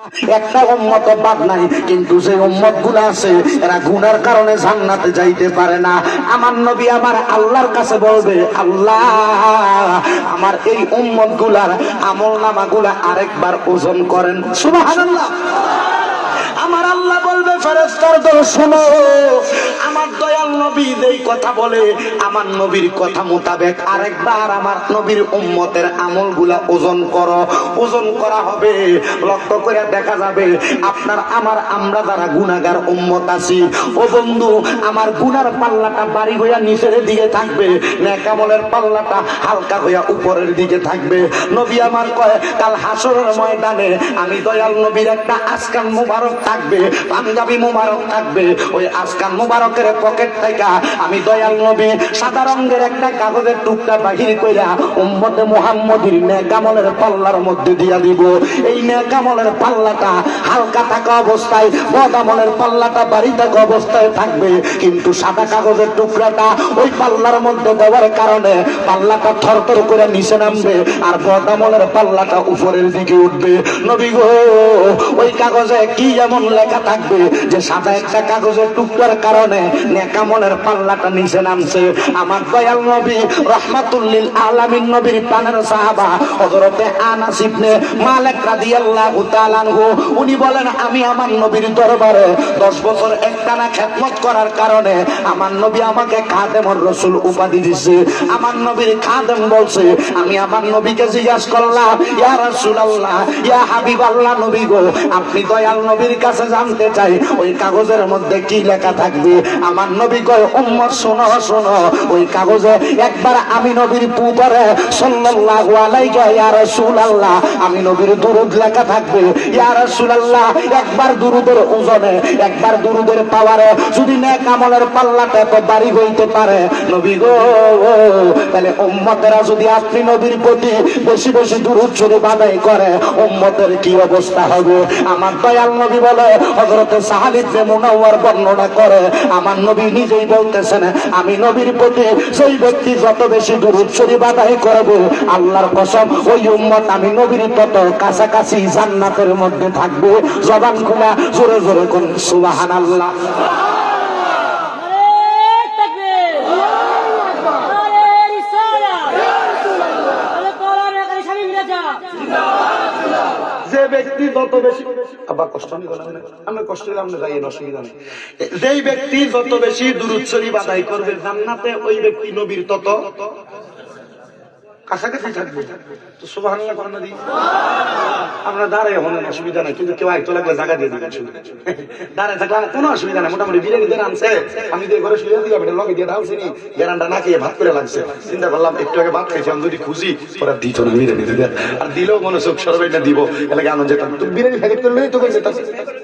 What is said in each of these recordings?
একটা বাদ নাই, কিন্তু যে গুলো আছে, এরা কারণে জান্নাতে যাইতে পারে না। আমার নবী আমার আল্লাহর কাছে বলবে, আল্লাহ, আমার এই উম্মতগুলার আমল নামা গুলা আরেকবার ওজন করেন। আমার আল্লাহ ফেরেস্তার আমার নবীর কথা মোতাবেক আরেকবার আমার নবীর উম্মতের আমলগুলা ওজন করো। ওজন করা হবে, লক্ষ্য করে দেখা যাবে, আপনার, আমার, আমরা যারা গুনাগার উম্মত আছি, ও বন্ধু, আমার গুনার পাল্লাটা বাড়ি হইয়া নিচের দিকে থাকবে, নেকামলের পাল্লাটা হালকা হইয়া উপরের দিকে থাকবে। নবী আমার কয়, কাল হাসরের ময়দানে আমি দয়াল নবীর একটা আজকাল মুবারক থাকবে, পাঞ্জাবি মুবারক থাকবে। ওই আজকাল মুবারকের পকেট থেকে আমি দয়াল নবী সাদা রঙের একটা কাগজের টুকটা বাহির কইরা উম্মতে মুহাম্মদির নেকামলের পাল্লার মধ্যে দিয়া দিব। এই নেকামলের পাল্লাটা হালকা থাকা অবস্থায়, বদামলের পাল্লাটা বাড়ি থাকা অবস্থায় থাকবে। কিন্তু সাদা কাগজের টুকরাটা ওই পাল্লার মধ্যে দেওয়ার কারণে পাল্লাটা থরথর করে নিচে নামবে আর বদামলের পাল্লাটা উপরের দিকে উঠবে। নবী গো, ওই কাগজে কি এমন লেখা থাকবে? যে সাদা একটা কাগজের টুকরার কারণে নেকামলের পাল্লাটা নিচে নামছে। আমার দয়াল নবী, রহমাতুল্লিল আলামিন নবীর প্রাণের সাহাবা, হযরতে আনাস ইবনে মালিক রাদিয়াল্লাহু তাআলা আনহু, উনি বলেন, আমি আমার নবীর দরবারে 10 বছর একটানা খেদমত করার কারণে আমার নবী আমাকে খাদেমুর রাসূল উপাধি দিছে। আমার নবীর খাদেম বলছে, আমি আমার নবীকে জিজ্ঞাসা করলাম, ইয়া রাসূলুল্লাহ, ইয়া হাবিবাল্লাহ নবী গো, আপনি দয়াল নবীর কাছে জানতে চাই ওই কাগজের মধ্যে কি লেখা থাকবে? আমার নবী কয়, উম্মত, শোনো শোনো, ওই কাগজে একবার আমি নবীর পুপারে সাল্লাল্লাহু আলাইহি ইয়া রাসূলুল্লাহ। আমি নবীর দুরূদ লেখা থাকবে। ইয়া রাসূলুল্লাহ, একবার দুরূদের ওজনে, একবার দুরূদের পাওয়ারে, যদি নেক আমলের পাল্লাটা এত বাড়ি হইতে পারে। নবী গো, তাহলে উম্মতেরা যদি আপনি নবীর প্রতি বেশি বেশি দুরূদ শরীফ আদায় করে, উম্মতের কি অবস্থা হবে? আমার দয়াল নবী বলে, হযরতে সাহালিদ যে মুনাওয়ার বর্ণনা করে, আমার নবী নিজেই বলতেছেন, আমি নবীর প্রতি সেই ব্যক্তি যত বেশি দরুদ শরীফ আদায় করবে, আল্লাহর কসম, ওই উম্মত আমি নবীর তত কাছাকাছি জান্নাতের মধ্যে থাকবে। জবান খোলা, জোরে জোরে কোন, সুবহানাল্লাহ। নারে তাকবীর নারে রিসালাত আলে কোরআন একারি স্বামী মিরাজা যে ব্যক্তি যত বেশি আবার কষ্ট আমি বললাম না আমি কষ্ট দিলাম না যাই অসুবিধা নেই। যেই ব্যক্তি যত বেশি দুরুদ শরীফ করবে, জান্নাতে ওই ব্যক্তি নবীর তত কাছাকাছি থাকবে। তো নদী আমরা দাঁড়াই হলেন অসুবিধা নাই। কিন্তু কেউ আইতো লাগলে জায়গা দিয়ে দিবেন শুধু। দাঁড়ায় থাকলে আমার কোনো অসুবিধা নাই। মোটামুটি বিরিয়ানি দিয়ে আনছে। আমি দিয়ে ঘরে শুয়ে দিলাম, এটা লগে দিয়ে নি। না খেয়ে ভাত করে লাগছে। চিন্তা করলাম, একটু আগে ভাত আমি যদি খুশি ওরা দিত না বিরিয়ানি দিতে আর দিলেও মনে দিব। যেতাম। তো বিরিয়ানি প্যাকেট তো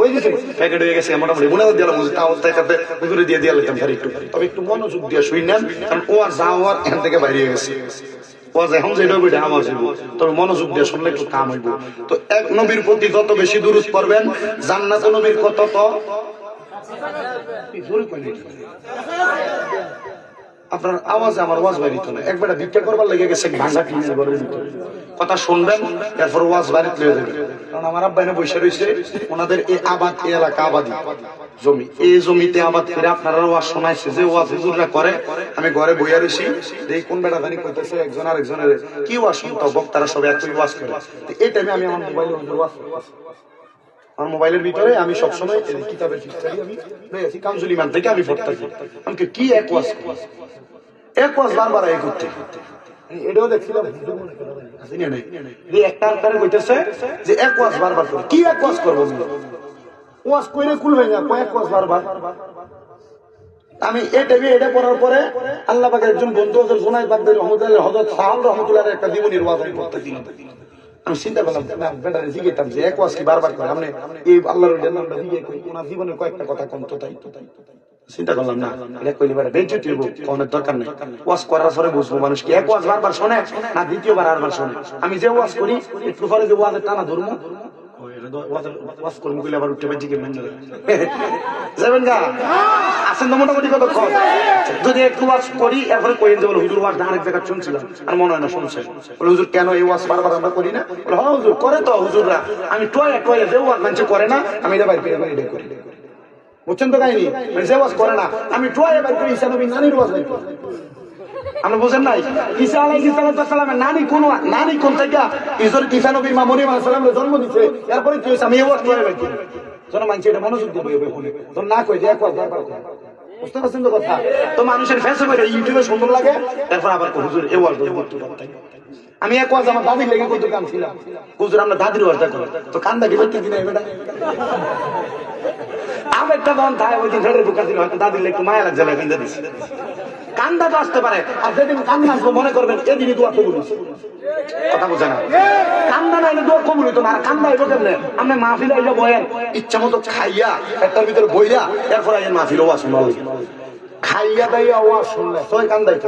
হয়ে গেছে? প্যাকেট হয়ে গেছে, মোটামুটি মনে দিলাম তা অবস্থায় সাথে হুজুরে দিয়ে দিয়ে লেতাম একটু। তবে একটু মনোযোগ দিয়ে শুই নেন, কারণ ও আর যাওয়ার এখান থেকে বাইরে গেছে। ওয়াজ এখন যেটা হবে এটা আমার হইব তবে মনোযোগ দিয়ে শুনলে একটু কাম তো এক নবীর প্রতি যত বেশি দুরুদ পড়বেন, জান্নাত নবীর কত, তো? আপনার আওয়াজে আমার ওয়াজ বাড়িত না একবার ভিক্ষা করবার লেগে গেছে ভাঙা টিনের ঘরের ভিতরে। কথা শুনবেন, এরপর ওয়াজ বাড়িতে লয়ে যাবে। কারণ আমার আব্বা এনে বসে রয়েছে, ওনাদের এই আবাদ এই এলাকা আবাদি। জমি, এই জমিতে আবাদ করে আপনারা ওয়াজ শোনাইছে যে ওয়াজ হুজুররা করে। আমি ঘরে বইয়া রয়েছি এই কোন বেটা জানি কইতেছে একজন আর একজনের কি ওয়াজ শুনতো বক্তারা সব একই ওয়াজ করে। এই টাইমে আমি আমার মোবাইলে ওয়াজ আমার মোবাইলের ভিতরে আমি সবসময় কিতাবের আমি আছি। ইমান থেকে আমি পড়তেছি আমি কই, কি এক ওয়াজ এক ওয়াজ বারবার এই করতে। এটাও দেখছিলাম না একটা কইতেছে যে এক ওয়াজ বারবার করে। কি এক ওয়াজ করব? ওয়াজ কইরে হয়ে যায় কয়েক ওয়াজ বারবার আমি টাইমে এটা পড়ার পরে আল্লাহ পাকের একজন বন্ধু হজরত জুনাইদ বাগদারি রহমতুল্লাহ হজরত সাহাল রহমতুল্লাহ একটা জীবনীর ওয়াজ আমি করতেছিলাম আমি চিন্তা করলাম বারবার কয়েকটা কথা তো তাই। চিন্তা করলাম, না দরকার করার পরে মানুষ কি এক বারবার শোনে, না দ্বিতীয়বার আরবার শোনে। আমি যে ওয়াজ করি, একটু পরে যে ওয়াজের টানা ধরবো মোটামুটি কতক্ষণ? যদি একটু ওয়াজ করি, এরপরে কই যে বলে, হুজুর, ওয়াজ না আরেক জায়গায় শুনছিলাম, আর মনে হয় না শুনছেন। কেন এই ওয়াজ বারবার আমরা করি না? বলে হ্যাঁ হুজুর, করে তো, হুজুররা। আমি টয়ে যে ওয়াজ মানুষ করে না, আমি এটা বাইরে বাইরে বুঝছেন তো কাহিনী? মানে যে ওয়াজ করে না, আমি টয়ে বাইরে করি করি। আমি করে এক করে আমার দাদির লেগে করতে কাম ছিলাম হুজুর, আমরা দাদির ওয়াজ দেখো তো কান্দা কি? করতে দিন আমার একটা মন থাকে ওই দিন দিন হয়তো দাদির একটু মায়া লাগছে কান্দা তো আসতে পারে। আর যেদিন কান্না আসব, মনে করবেন এদিনই দোয়া কবুল কথা না? কান্দা না দোয়া কবুল কান্দা হইতো কেমনে? আপনি মাহফিল আইলে বয়েন ইচ্ছা মতো খাইয়া একটার ভিতরে বইয়া এরপর আইন মাহফিল ওয়া খাইয়া দাইয়া ওয়া সবাই কান্দাই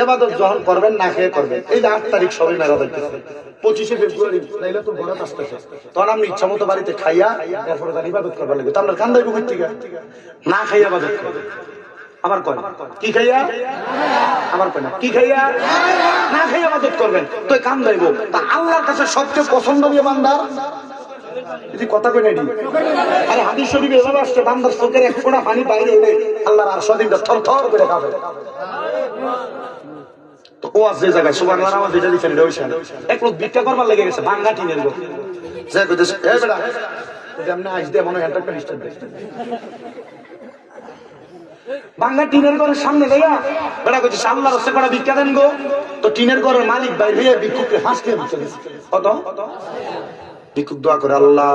এবাদত যখন করবেন, না খেয়ে করবেন। এই যে আট তারিখ সবাই দেখতেছে পঁচিশে ফেব্রুয়ারি, নাইলে তো বরাত আসতেছে। তখন আপনি ইচ্ছা মতো বাড়িতে খাইয়া, এরপরে তার ইবাদত করবার লাগবে। তো থেকে না খাইয়া করবে আমার কয় কি খাইয়া? আমার কয় কি খাইয়া? না খাইয়া ইবাদত করবেন। তো কান দাইব তা আল্লাহর কাছে সবচেয়ে পছন্দনীয় বান্দা যদি কথা কই নাই আরে হাদিস শরীফে এভাবে আসছে, বান্দার চোখের এক ফোঁটা পানি বাইরে এলে আল্লাহর আর সদিনটা থর থর করে কাঁপে তো ও আছে যে জায়গায় সুবান আওয়াজ এটা দিচ্ছেন এক লোক ভিক্ষা করবার লেগে গেছে ভাঙ্গা টিনের লোক। যে কইতেছে আইস দিয়ে মনে হয় বাংলা টিনের ঘরের সামনে গিয়া বেটা কইছে আল্লাহর রাস্তা করা ভিক্ষা দেন গো? তো টিনের ঘরের মালিক বাইরে হয়ে ভিক্ষুককে হাসতে কত? ভিক্ষুক দোয়া করে, আল্লাহ,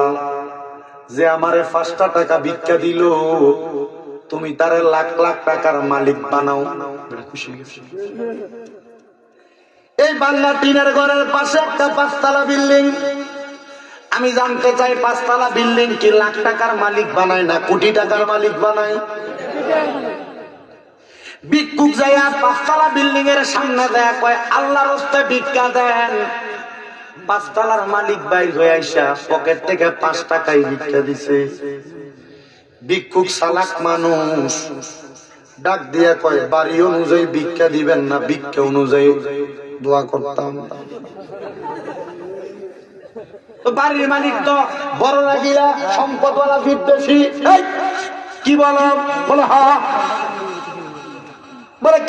যে আমারে পাঁচটা টাকা ভিক্ষা দিল, তুমি তারে লাখ লাখ টাকার মালিক বানাও। এই বাংলা টিনের ঘরের পাশে একটা পাঁচতলা বিল্ডিং আমি জানতে চাই, পাঁচতলা বিল্ডিং কি লাখ টাকার মালিক বানায় না কোটি টাকার মালিক বানায়? ভিক্ষুক যাইয়া পাঁচতলা বিল্ডিং এর সামনে দেয়া কয়, আল্লাহর হস্তে ভিক্ষা দেন। পাঁচতলার মালিক বাইর হয়ে আইসা পকেট থেকে পাঁচ টাকাই ভিক্ষা দিছে। ভিক্ষুক সালাক মানুষ ডাক দিয়া কয়, বাড়ি অনুযায়ী ভিক্ষা দিবেন না, ভিক্ষা অনুযায়ী দোয়া করতাম। বাড়ির মালিক তো বড় লাগিলা সম্পদওয়ালা বিদ্বেষী। কি বলো? বলো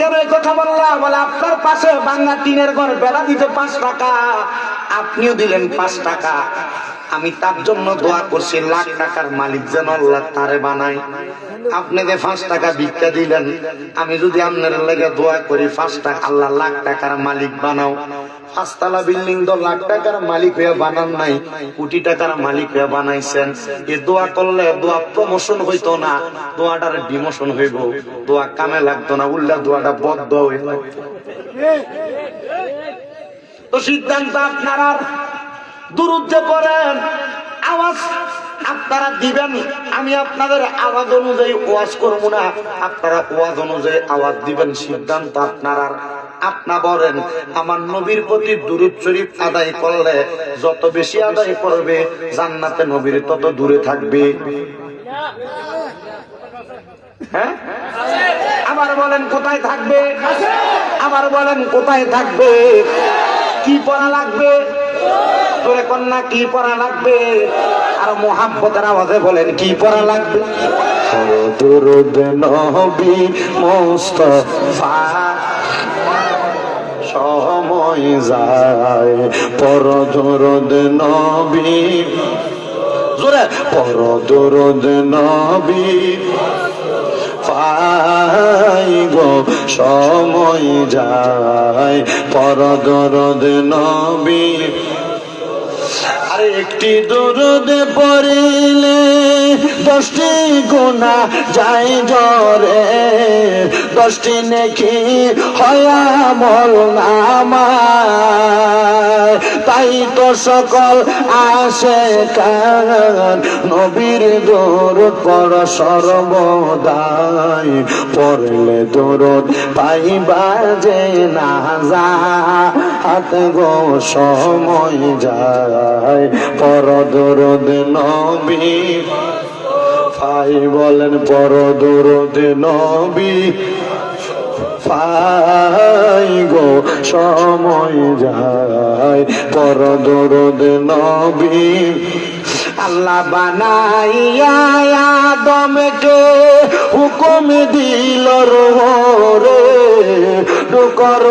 কেন কথা বলে, আপনার পাশে বাংলা টিনের ঘর বেড়া দিতে পাঁচ টাকা, আপনিও দিলেন পাঁচ টাকা। আমি তার জন্য দোয়া করছি, লাখ টাকার মালিক যেন আল্লাহ তারে বানাই আপনি যে পাঁচ টাকা ভিক্ষা দিলেন, আমি যদি আপনার লেগে দোয়া করি, পাঁচ টাকা, আল্লাহ লাখ টাকার মালিক বানাও। পাঁচতলা বিল্ডিং তো লাখ টাকার মালিক হয়ে বানান নাই, কোটি টাকার মালিক হয়ে বানাইছেন। এ দোয়া করলে দোয়া প্রমোশন হইতো না, দোয়াটার ডিমোশন হইব। দোয়া কামে লাগতো না উল্লা দোয়াটা বদ্ধ হয়ে তো সিদ্ধান্ত আপনারা দূরত্বে করেন আওয়াজ আপনারা দিবেন, আমি আপনাদের আওয়াজ অনুযায়ী ওয়াজ করব না, আপনারা ওয়াজ অনুযায়ী আওয়াজ দিবেন, সিদ্ধান্ত আপনারা আপনা বলেন, আমার নবীর প্রতি দুরুদ শরীফ আদায় করলে যত বেশি আদায় করবে, জান্নাতে নবীর তত দূরে থাকবে। হ্যাঁ? আবার বলেন, কোথায় থাকবে? আবার বলেন, কোথায় থাকবে? কি পড়া লাগবে? তোরে কন্যা কি পড়া লাগবে? আর মোহাম্মতের আওয়াজে বলেন, কি পড়া লাগবে? দরুদ নবী মোস্তফা সময় যায়। পর দরুদ নবী। জোরে। পর দরুদ নবী। পাই গো, সময় যায়। পর দরদ নবী। আরে একটি দরদ পড়িলে দশটি গুণা যাই জরে দশটি নেকি হয়া মল নামায়। তাই তো সকল আসে কান নবীর দৌড় পর সর্বদাই। পড়লে দৌড় পাইবা যে না যা হাত গো সময় যায়। পর দৌড় নবী ফাই বলেন পর দৌড় নবী। ফাই গো, সময় যায় পর দরদ নবী। আল্লাহ বানাইয়া আদমকে হুকুম দিল রে ডুকর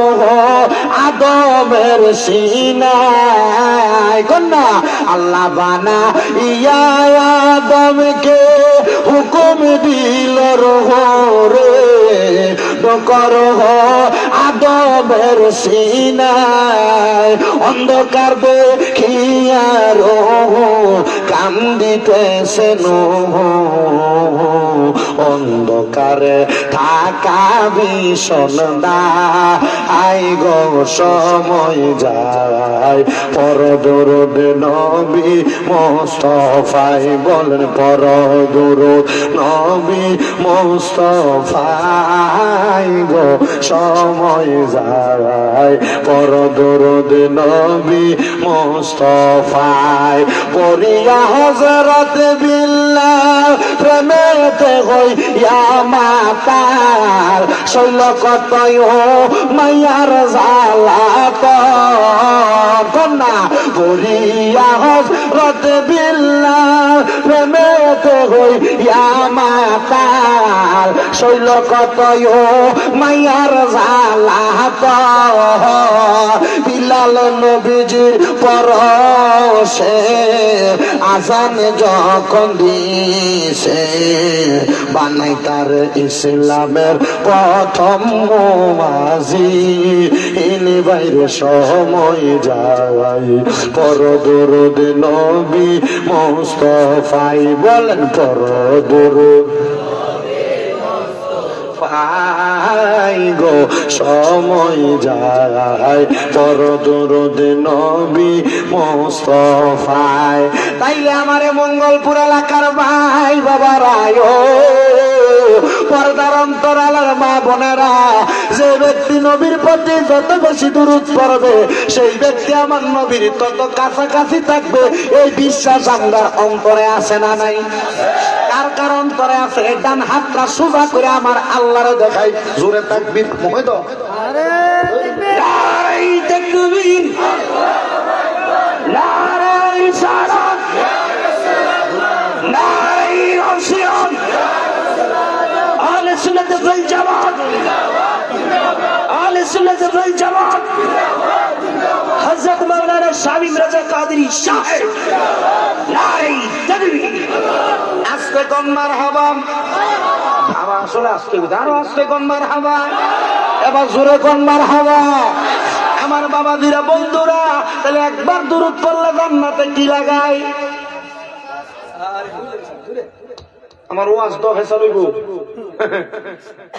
আদমের সিনাই কন্যা, আল্লাহ বানা ইয়া আদমকে হুকুম দিল রে ডকর আদবের সিনা অন্ধকার দেখিয়ার কান্দিতেছে অন্ধকারে থাকা ভীষণ আই গো, সময় যায়। পর দরদ নবী মোস্তফাই বলেন পর দরদ নবী মোস্তফাই গো। সময় যায় পর দরদ নবী মোস্তফাই পরিয়া হজরত বিল্লাহ প্রেমেতে হইয়া মাতাল শৈল কতয় মায়ার জালাত কন্যা পরিয়া হজরত বিল্লাহ প্রেমেতে হইয়া মাতাল শৈল কতয় মায়ার জালাত বিলাল নবীজির পরশে আজান যখন দিছে, বানাই তার ইসলামের প্রথম মাঝি ইনি বাইরে সময় যাই পর দরদ নবী মোস্তফাই বলেন পর দরদ পাই গো, সময় যায়। পর দরদ নবী মোস্তফায়। তাইলে আমারে মঙ্গলপুর এলাকার ভাই বাবা রায় পর্দার অন্তরালার মা বোনেরা, যে ব্যক্তি নবীর প্রতি যত বেশি দূরত পড়বে, সেই ব্যক্তি আমার নবীর তত কাছাকাছি থাকবে, এই বিশ্বাস আমরা অন্তরে আসে না নাই? কার কারণ করে আছে ডান হাতটা সোজা করে আমার আল্লাহরে দেখাই। জোরে তাকবীর নারাই তাকবীর। নারাই সালাত নারাই রশিয়ত আলে সুন্নাত ওয়াল জামাত। আহলে সুন্নাত ওয়াল জামাত। রাজা কাদরি সাহেব নারাই তাকবীর আজকে কোন মারহাবা? আবার আসলে আজকে আরও আজকে কোন মারহাবা? এবার জোরে কোন মারহাবা? আমার বাবা দিরা বন্ধুরা, তাহলে একবার দূরত পড়লে জান্নাতে কি লাগাই আমার ওয়াজ তো হেসা লইব।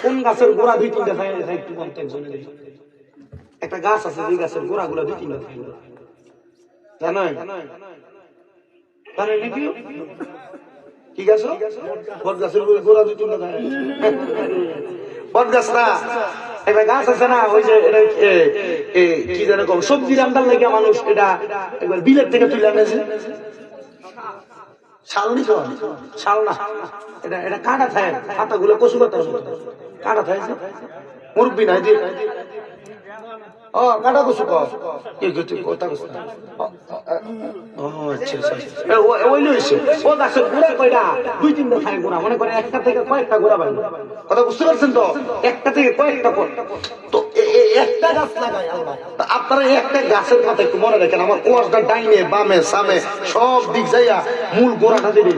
কোন গাছের গোড়া দুই তিনটা থাকে একটু বলতে একটা গাছ আছে যে গাছের গোড়া গুলা দুই তিনটা থাকে। জানেন কি? গাছ? বট গাছের গোড়া দুই তিনটা থাকে। বট গাছ না একটা গাছ আছে না, ওই যে কি জানে সবজি রান্নার লাগে মানুষ এটা একবার বিলের থেকে তুলে আনেছে শাল নিছ শাল এটা এটা কাটা নাই দিয়ে। ও দুই তিনটা থাকে গুড়া। মনে করে একটা থেকে কয়েকটা গুড়া কথা বুঝতে পারছেন তো? একটা থেকে কয়েকটা তো একটা গাছ লাগায় আল্লাহ। আপনারা একটা গাছের কথা একটু মনে রাখেন আমার কোয়াশটা ডাইনে বামে সামে সব দিক যাইয়া মূল গোড়াটা দিয়ে।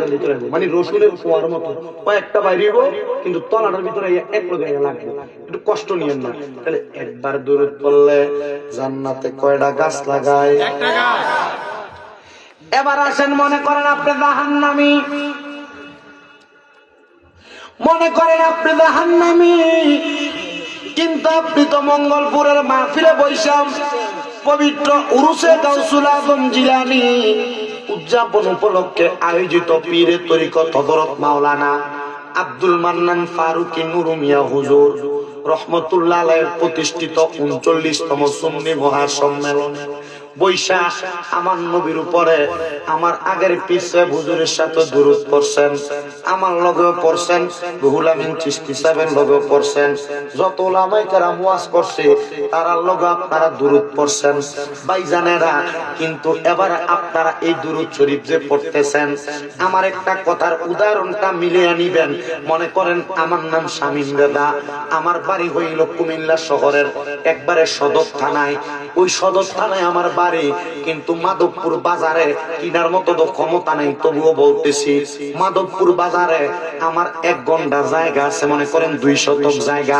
মানে রসুনের খোয়ার মতো। কয়েকটা বাইরে কিন্তু তলাটার ভিতরে এক লগে লাগবে। একটু কষ্ট নিয়েন না। তাহলে একবার দূরে পড়লে জান্নাতে কয়টা গাছ লাগায় এবার আসেন মনে করেন আপনি জাহান্নামী। মনে করেন আপনি জাহান্নামী। কিন্তু আপনি মঙ্গলপুরের মাহফিলে বৈশাম পবিত্র উরুসে গাউসুল জিলানি উদযাপন উপলক্ষে আয়োজিত পীরে তরিকত তদরত মাওলানা আব্দুল মান্নান ফারুকি নুরুমিয়া হুজুর রহমতুল্লাহ প্রতিষ্ঠিত উনচল্লিশতম সুন্নি মহাসম্মেলনে। বৈশাখ আমার নবীর উপরে, আমার আগের পিছে হুজুরের সাথে দূরত পড়ছেন আমার লগেও পড়ছেন, রুহুল আমিন চিস্তি সাহেবের লগেও পড়ছেন, যত ওলামাই কারা ওয়াজ করছে তারার লগে আপনারা দূরত পড়ছেন। ভাইজানেরা, কিন্তু এবার আপনারা এই দূরত শরীফ যে পড়তেছেন, আমার একটা কথার উদাহরণটা মিলিয়ে নিবেন। মনে করেন আমার নাম শামীম রেদা আমার বাড়ি হইল কুমিল্লা শহরের একবারে সদর থানায়। ওই সদর থানায় আমার বাড়ি কিন্তু মাধবপুর বাজারে কিনার মতো তো ক্ষমতা নেই, তবুও বলতেছি, মাধবপুর বাজারে আমার এক ঘণ্টা জায়গা আছে, মনে করেন দুই শতক জায়গা।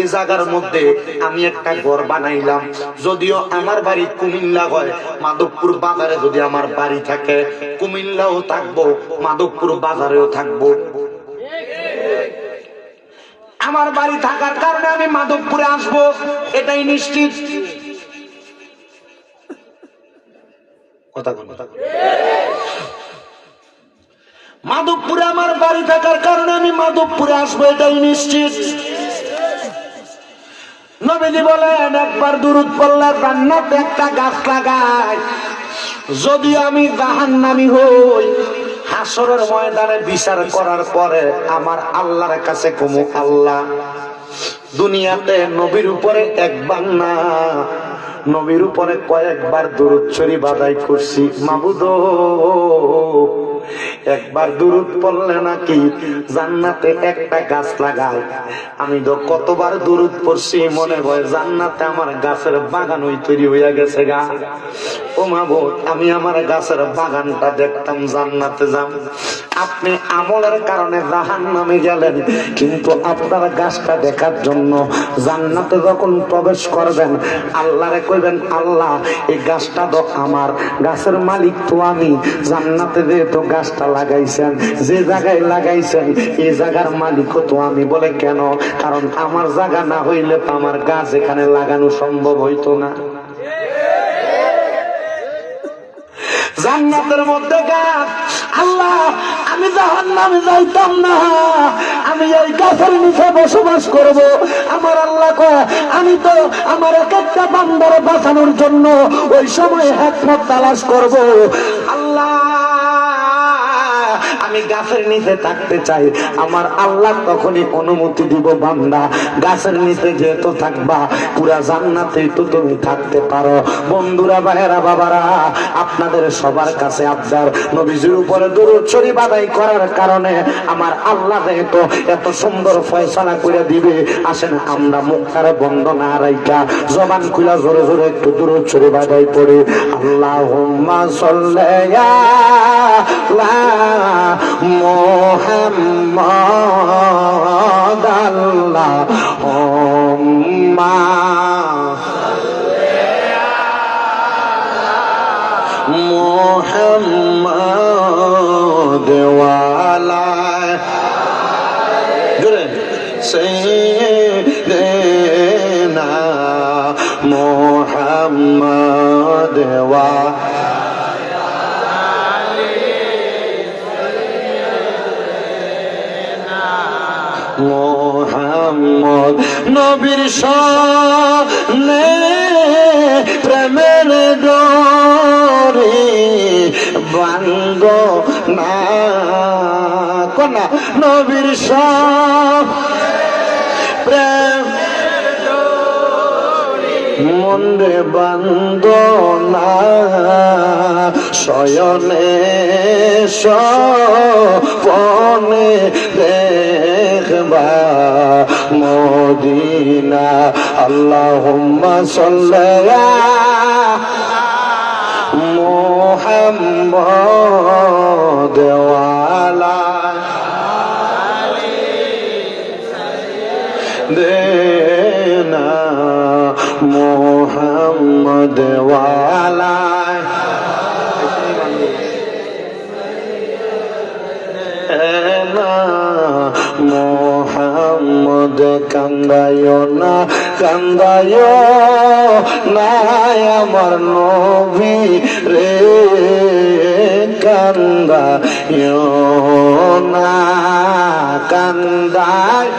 এই জায়গার মধ্যে আমি একটা ঘর বানাইলাম। যদিও আমার বাড়ি কুমিল্লা হয়, মাধবপুর বাজারে যদি আমার বাড়ি থাকে, কুমিল্লাও থাকব, মাধবপুর বাজারেও থাকব। আমার বাড়ি থাকার কারণে আমি মাধবপুরে আসব, এটাই নিশ্চিত। মাধবপুরে আমার বাড়ি থাকার কারণে আমি মাধবপুরে আসব এটাই নিশ্চিত। নবীজি বলেন, একবার দূরত পড়লে জান্নাতে একটা গাছ লাগায় যদি আমি জাহান্নামি হই, হাসরের ময়দানে বিচার করার পরে আমার আল্লাহর কাছে কমু আল্লাহ। দুনিয়াতে নবীর উপরে একবার না নবীর উপরে কয়েকবার দূরত ছড়ি বাদাই করছি। মাবুদ, একবার দূরত পড়লে নাকি জান্নাতে একটা গাছ লাগায়। আমি তো কতবার দূরত পড়ছি, মনে হয় জান্নাতে আমার গাছের বাগান ওই তৈরি হইয়া গেছে গা। ও মাবুদ, আমি আমার গাছের বাগানটা দেখতাম, জান্নাতে যাম। আপনি আমলের কারণে জাহান নামে গেলেন। কিন্তু আপনার গাছটা দেখার জন্য জান্নাতে যখন প্রবেশ করবেন, আল্লাহরে কইবেন, আল্লাহ, এই গাছটা তো আমার, গাছের মালিক তো আমি। জান্নাতে যে তো গাছটা লাগাইছেন, যে জায়গায় লাগাইছেন এই জায়গার মালিকও তো আমি বলে কেন? কারণ আমার জায়গা না হইলে তো আমার গাছ এখানে লাগানো সম্ভব হইতো না। জান্নাতের মধ্যে গাছ আল্লাহ, আমি জাহান নামে যাইতাম না। আমি এই গাছের নিচে বসবাস করব। আমার আল্লাহ কয়, আমি তো আমার এক একটা বান্দর বাঁচানোর জন্য ওই সময় একমত তালাশ করব। আমি গাছের নিচে থাকতে চাই। আমার আল্লাহ তখনই অনুমতি দিব, বান্দা। গাছের নিচে যেহেতু থাকবা, পুরা জান্নাতে তো তুমি থাকতে পারো। বন্ধুরা, ভাইয়েরা, বাবারা, আপনাদের সবার কাছে আবদার, নবীজির উপরে দূরত ছড়ি বাদাই করার কারণে আমার আল্লাহ যেহেতু এত সুন্দর ফয়সালা করে দিবে, আসেন আমরা মুখটারে বন্ধ না রাইকা জবান খুলা জোরে জোরে একটু দূরত ছড়ি বাদাই পড়ে আল্লাহ মোহাম্মদ আল্লাহ মোহাম্মদ ওয়ালা জোরে। সৈয়দনা মোহাম্মদ ওয়া মোহাম্মদ নবীর সনে প্রেমের ডরে বাঙ্গ না কোনা নবীর প্রেম মন্দে বন্দনা শয়নে সপনে মদিনা আল্লাহুম্মা সাল্লা মোহাম্মদ। ওয়ালা কান্দায় না কান্দায় না আমার নবী রে, কান্দায় না, কান্দায়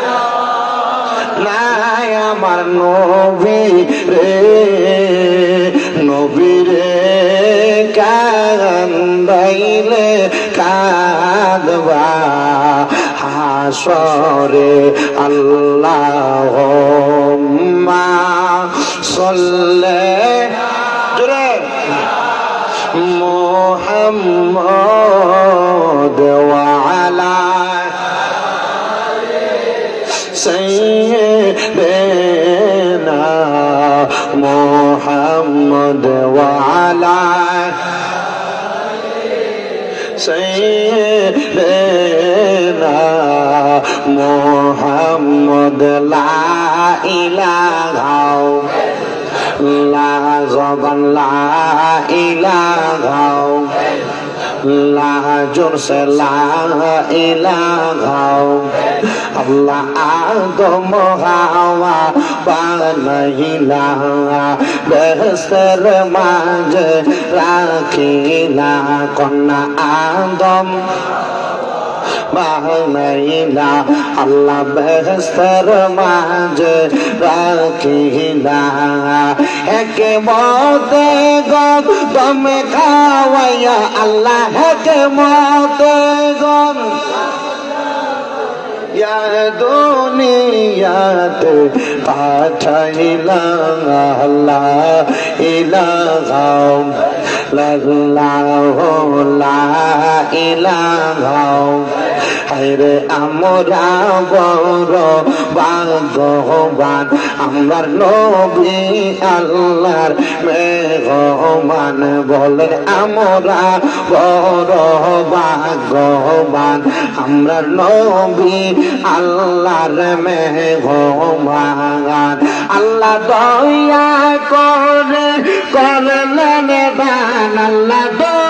নাই আমার নবী রে নবী রে, কান্দাইলে কাঁদবা। হাসরে আল্লাহ সল্লে মোহাম্মদ লাইলাঘাও লা জবান লাইলাঘাও লা জোরসে লাইলাঘাও আল্লাহ আদম হাওয়া বানাইলা বেহস্তের মাঝে রাখিলা কন্যা আদম বানাইলা আল্লাহ বেহস্তের মাঝে রাখিলা। একে মতে গম দমে খাওয়াইয়া, আল্লাহ একে মতে গম দুনিয়াতে পাঠাইলা, আল্লাহ ইলাহা লাল্লাহু লা ইলাহা হায়রে আমরা বড় ভাগ্যবান, আমার নবী আল্লাহর মেঘমান বলেন, আমরা বড় ভাগ্যবান, আমরা নবী আল্লাহর মেঘমান আল্লাহ দয়া করে করলেন দান আল্লাহ